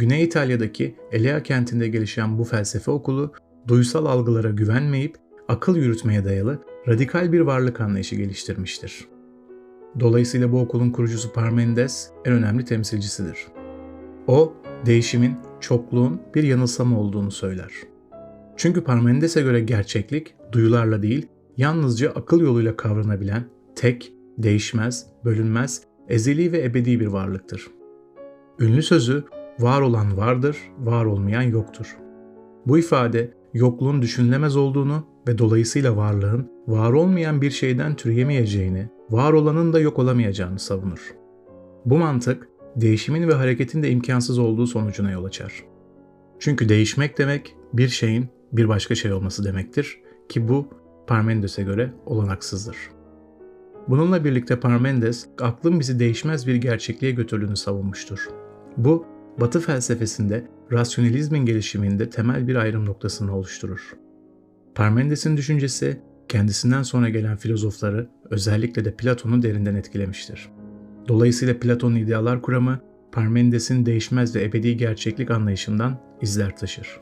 Güney İtalya'daki Elea kentinde gelişen bu felsefe okulu, duysal algılara güvenmeyip akıl yürütmeye dayalı radikal bir varlık anlayışı geliştirmiştir. Dolayısıyla bu okulun kurucusu Parmenides en önemli temsilcisidir. O, değişimin, çokluğun bir yanılsama olduğunu söyler. Çünkü Parmenides'e göre gerçeklik duyularla değil, yalnızca akıl yoluyla kavranabilen, tek, değişmez, bölünmez, ezeli ve ebedi bir varlıktır. Ünlü sözü, var olan vardır, var olmayan yoktur. Bu ifade, yokluğun düşünülemez olduğunu ve dolayısıyla varlığın var olmayan bir şeyden türeyemeyeceğini, var olanın da yok olamayacağını savunur. Bu mantık, değişimin ve hareketin de imkansız olduğu sonucuna yol açar. Çünkü değişmek demek bir şeyin bir başka şey olması demektir ki bu Parmenides'e göre olanaksızdır. Bununla birlikte Parmenides, aklın bizi değişmez bir gerçekliğe götürdüğünü savunmuştur. Bu, Batı felsefesinde rasyonalizmin gelişiminde temel bir ayrım noktasını oluşturur. Parmenides'in düşüncesi, kendisinden sonra gelen filozofları, özellikle de Platon'u derinden etkilemiştir. Dolayısıyla Platon'un idealar kuramı, Parmenides'in değişmez ve ebedi gerçeklik anlayışından izler taşır.